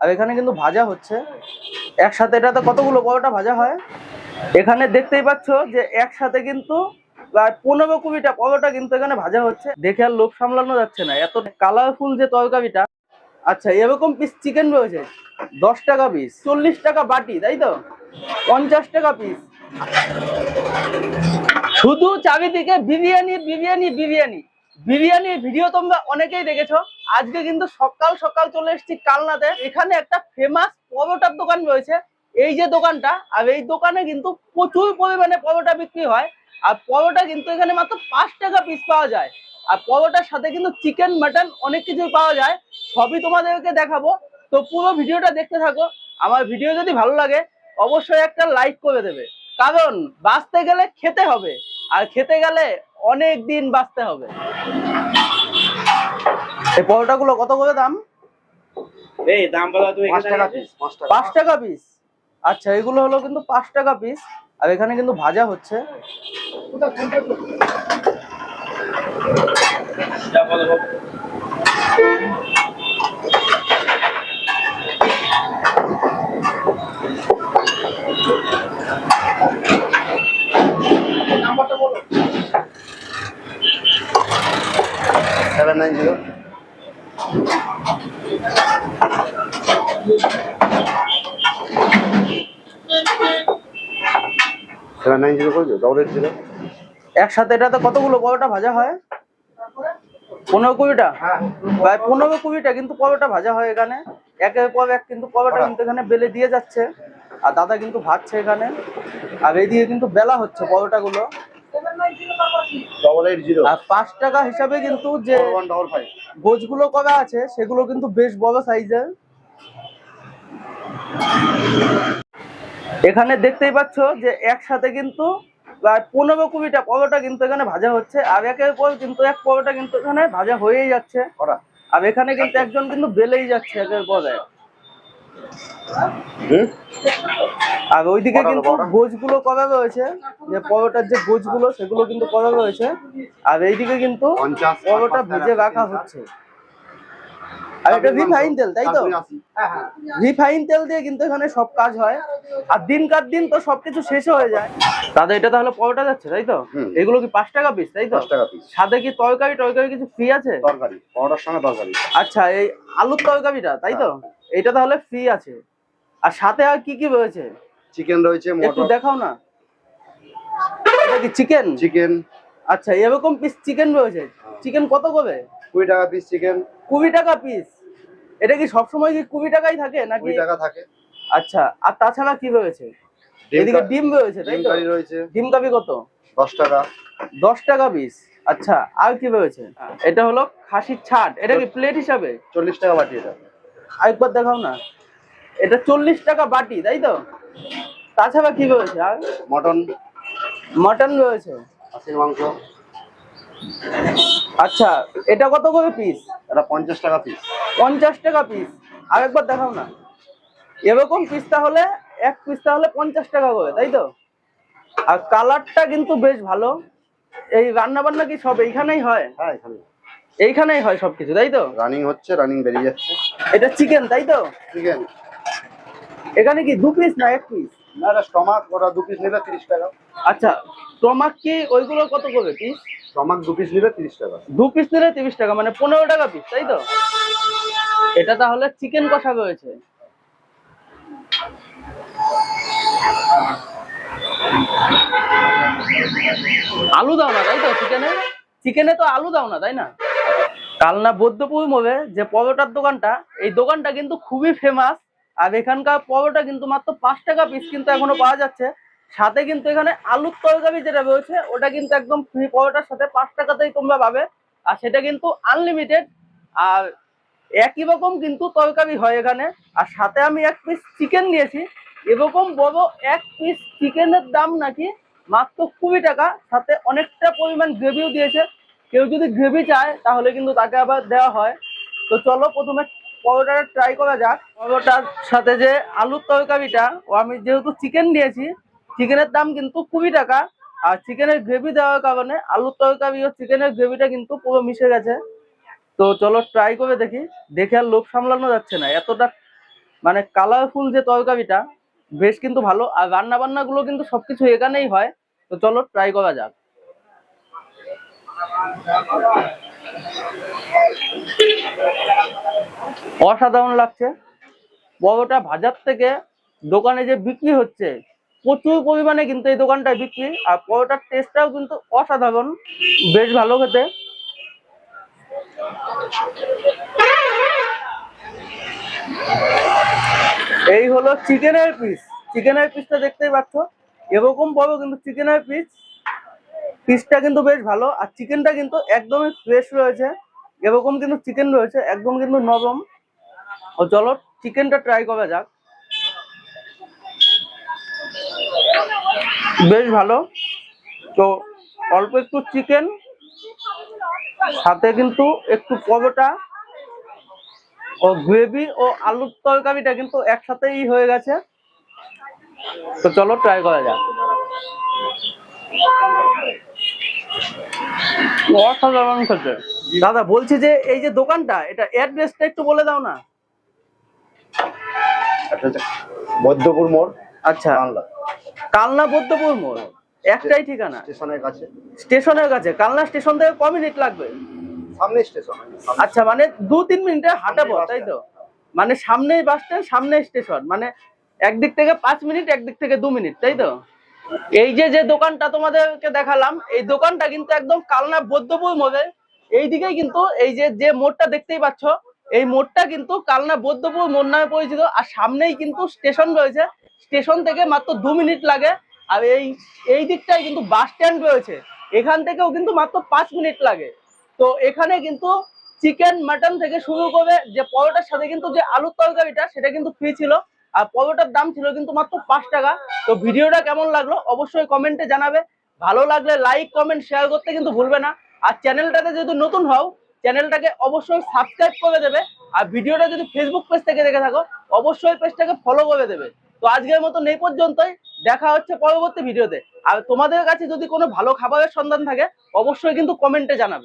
আর এখানে কিন্তু ভাজা হচ্ছে। একসাথে এটাতে কতগুলো পরোটা ভাজা হয়? এখানে দেখতেই পাচ্ছ যে একসাথে কিন্তু প্রায় পনেরো কুড়িটা পরোটা কিন্তু এখানে ভাজা হচ্ছে। দেখে আর লোক সামলানো যাচ্ছে না। এত কালারফুল যে তরকারিটা। আচ্ছা এরকম পিস চিকেন রয়েছে। দশ টাকা পিস চল্লিশ টাকা বাটি, তাই তো? পঞ্চাশ টাকা পিস শুধু চারিদিকে বিরিয়ানি বিরিয়ানি বিরিয়ানি। বিরিয়ানির ভিডিও তোমরা অনেকেই দেখেছ। আজকে কিন্তু সকাল সকাল চলে এসেছি কালনাতে। এখানে একটা ফেমাস পরোটার দোকান রয়েছে। এই যে দোকানটা, আর এই দোকানে কিন্তু প্রচুর পরিমাণে পরোটা বিক্রি হয়। আর পরোটা কিন্তু এখানে মাত্র পাঁচ টাকা পিস পাওয়া যায়। আর পরোটার সাথে কিন্তু চিকেন মাটন অনেক কিছুই পাওয়া যায়। সবই তোমাদেরকে দেখাবো। তো পুরো ভিডিওটা দেখতে থাকো। আমার ভিডিও যদি ভালো লাগে, অবশ্যই একটা লাইক করে দেবে। কারণ বাঁচতে গেলে খেতে হবে। আর খেতে গেলে অনেক দিন বাঁচতে হবে। এই পরোটাগুলো কত করে দাম? এই দাম বলা পাঁচ এখানে টাকা পিস পাঁচ টাকা। পাঁচ টাকা পিস আচ্ছা এগুলো হলো কিন্তু পাঁচ টাকা পিস আর এখানে কিন্তু ভাজা হচ্ছে। যা বলো বলো। Seven nine zero double eight zero একসাথে এটাতে কতগুলো? পরোটা ভাজা হয়? পনেরো কুড়িটা? প্রায় পনেরো কুড়িটা কিন্তু পরোটা ভাজা হয় এখানে। একের পর এক কিন্তু পরোটা কিন্তু এখানে বেলে দিয়ে যাচ্ছে। আর দাদা কিন্তু ভাজছে এখানে। আর এইদিকে কিন্তু বেলা হচ্ছে পরোটাগুলো। আর পাঁচ টাকা হিসাবে কিন্তু যে ওয়ান ডবল ফাইভ গোছগুলো করা আছে সেগুলো কিন্তু বেশ বড় সাইজের। এখানে দেখতেই পাচ্ছ যে একসাথে কিন্তু প্রায় পনেরো কুড়িটা পরোটা কিন্তু এখানে ভাজা হচ্ছে আর একের পর কিন্তু এক পরোটা কিন্তু এখানে ভাজা হয়েই যাচ্ছে। করা। আর এখানে কিন্তু একজন কিন্তু বেলেই যাচ্ছে একের পর এক। আর ওইদিকে কিন্তু গোজগুলো করা রয়েছে। যে পরোটার যে গোজগুলো সেগুলো কিন্তু করা রয়েছে। আর এইদিকে কিন্তু পরোটা ভেজে রাখা হচ্ছে। আর এটা রিফাইন তেল তাই তো? রিফাইন তেল দিয়ে কিন্তু এখানে সব কাজ হয়। আর দিন কার দিন তো সবকিছু শেষ হয়ে যায়। দাদা এটা তাহলে পরোটা যাচ্ছে তাই তো? এগুলো কি পাঁচ টাকা পিস তাই তো? টাকা পিস সাথে কি তরকারি টরকারি কিছু ফ্রি আছে? তরকারি পরোটার সঙ্গে তরকারি। আচ্ছা এই আলুর তরকারিটা তাই তো? এটা তাহলে ফ্রি আছে। আর সাথে আর কি কি রয়েছে? চিকেন রয়েছে একটু দেখাও না। এটা কি চিকেন চিকেন আচ্ছা এরকম পিস চিকেন রয়েছে। চিকেন কত করে? কুড়ি টাকা পিস চিকেন কুড়ি টাকা পিস এটা কি সবসময় কি কুড়ি টাকাই থাকে নাকি? কুড়ি টাকা থাকে। আচ্ছা আর তাছাড়া কি রয়েছে? এদিকে ডিম রয়েছে তাই ডিম তো? কারি রয়েছে। ডিম কাবি কত? দশ টাকা। দশ টাকা পিস। আচ্ছা আর কি রয়েছে? এটা হলো খাসির ছাট। এটা কি প্লেট হিসাবে? চল্লিশ টাকা বাটি এটা। আরেকবার দেখাও না। এটা চল্লিশ টাকা বাটি তাই তো? তাছাড়া কি রয়েছে আর? মটন। মটন রয়েছে। খাসির মাংস। আচ্ছা এটা কত করে পিস? এটা পঞ্চাশ টাকা পিস। পঞ্চাশ টাকা পিস আর একবার দেখাও না। এরকম পিস হলে এক পিস হলে পঞ্চাশ টাকা করে তাই তো? আর কালারটা কিন্তু বেশ ভালো। এই রান্না বান্না কি সব এইখানেই হয়? হ্যাঁ এখানে এইখানেই হয় সবকিছু তাই তো? রানিং হচ্ছে রানিং বেরিয়ে যাচ্ছে। এটা চিকেন তাই তো? চিকেন এখানে কি দু পিস না এক পিস না এটা স্টমাক ওটা দু পিস নিলে তিরিশ টাকা। আচ্ছা তোমার কি ওইগুলো কত করে পিস স্টমাক দু পিস নিলে তিরিশ টাকা। দু পিস নিলে তিরিশ টাকা মানে পনেরো টাকা পিস তাই তো? এটা তাহলে চিকেন কষা রয়েছে। আলু দাও না তাই তো? চিকেনে চিকেনে তো আলু দাও না তাই না? কালনা বৌদ্ধপুর মোড়ে যে পরোটার দোকানটা এই দোকানটা কিন্তু খুবই ফেমাস আর এখানকার পরোটা কিন্তু মাত্র পাঁচ টাকা পিস কিন্তু এখনও পাওয়া যাচ্ছে। সাথে কিন্তু এখানে আলুর তরকারি যেটা রয়েছে, ওটা কিন্তু একদম ফ্রি পরোটার সাথে পাঁচ টাকাতেই তোমরা পাবে। আর সেটা কিন্তু আনলিমিটেড আর একই রকম কিন্তু তরকারি হয় এখানে। আর সাথে আমি এক পিস চিকেন নিয়েছি। এরকম বড় এক পিস চিকেনের দাম নাকি মাত্র কুড়ি টাকা। সাথে অনেকটা পরিমাণ গ্রেভিও দিয়েছে। কেউ যদি গ্রেভি চায়, তাহলে কিন্তু তাকে আবার দেওয়া হয়। তো চলো প্রথমে পরোটাটা ট্রাই করা যাক। পরোটার সাথে যে আলুর তরকারিটা, ও আমি যেহেতু চিকেন নিয়েছি চিকেনের দাম কিন্তু কুড়ি টাকা। আর চিকেনের গ্রেভি দেওয়ার কারণে আলুর তরকারি ও চিকেনের গ্রেভিটা কিন্তু পুরো মিশে গেছে। তো চলো ট্রাই করে দেখি। দেখে আর লোভ সামলানো যাচ্ছে না। এতটা মানে কালারফুল যে তরকারিটা, বেশ কিন্তু ভালো। আর রান্না বান্না গুলো কিন্তু সবকিছু এখানেই হয়। তো চলো ট্রাই করা যাক। অসাধারণ লাগছে। বড়টা ভাজার থেকে দোকানে যে বিক্রি হচ্ছে প্রচুর পরিমাণে কিন্তু এই দোকানটায় বিক্রি, আর পরোটার টেস্টটাও কিন্তু অসাধারণ। বেশ ভালো খেতে। এই হলো চিকেনের পিস। চিকেনের পিসটা দেখতেই পাচ্ছ। এরকম বড় কিন্তু চিকেনের পিস। পিসটা কিন্তু বেশ ভালো, আর চিকেনটা কিন্তু একদমই ফ্রেশ রয়েছে। এরকম কিন্তু চিকেন রয়েছে, একদম কিন্তু নরম। ও চলো, চিকেনটা ট্রাই করা যাক। বেশ ভালো। তো অল্প একটু চিকেন সাথে কিন্তু একটু পরোটা ও গ্রেভি ও আলুর তরকারিটা কিন্তু একসাথেই হয়ে গেছে। তো চলো ট্রাই করা যাক। অসাধারণ খেতে। দাদা বলছি যে এই যে দোকানটা এটা অ্যাড্রেসটা একটু বলে দাও না। হচ্ছে বৈদ্যপুর মোড় আচ্ছা। বাংলা কালনা বৌদ্ধপুর মোড়। একটাই ঠিকানা। স্টেশনের কাছে। স্টেশনের কাছে। কালনা স্টেশন থেকে ক মিনিট লাগবে? সামনে স্টেশন। আচ্ছা মানে দু তিন মিনিটে হাঁটা পথ তাই তো? মানে সামনেই বাস স্ট্যান্ড সামনে স্টেশন। মানে একদিক থেকে পাঁচ মিনিট একদিক থেকে দু মিনিট তাই তো? এই যে যে দোকানটা তোমাদেরকে দেখালাম এই দোকানটা কিন্তু একদম কালনা বৌদ্ধপুর মোড়ে। এই দিকেই কিন্তু এই যে যে মোড়টা দেখতেই পাচ্ছ এই মোড়টা কিন্তু কালনা বৌদ্ধপুর মোড় নামে পরিচিত। আর সামনেই কিন্তু স্টেশন রয়েছে। স্টেশন থেকে মাত্র দু মিনিট লাগে। আর এই এই দিকটায় কিন্তু বাস স্ট্যান্ড রয়েছে। এখান থেকেও কিন্তু মাত্র পাঁচ মিনিট লাগে। তো এখানে কিন্তু চিকেন, মাটন থেকে শুরু করে যে পরোটার সাথে কিন্তু যে আলুর তরকারিটা, সেটা কিন্তু ফ্রি ছিল। আর পরোটার দাম ছিল কিন্তু মাত্র পাঁচ টাকা। তো ভিডিওটা কেমন লাগল অবশ্যই কমেন্টে জানাবে। ভালো লাগলে লাইক কমেন্ট শেয়ার করতে কিন্তু ভুলবে না। আর চ্যানেলটাতে যদি নতুন হও, চ্যানেলটাকে অবশ্যই সাবস্ক্রাইব করে দেবে। আর ভিডিওটা যদি ফেসবুক পেজ থেকে দেখে থাকো, অবশ্যই পেজটাকে ফলো করে দেবে। তো আজকের মতো এই পর্যন্তই। দেখা হচ্ছে পরবর্তী ভিডিওতে। আর তোমাদের কাছে যদি কোনো ভালো খাবারের সন্ধান থাকে, অবশ্যই কিন্তু কমেন্টে জানাবে।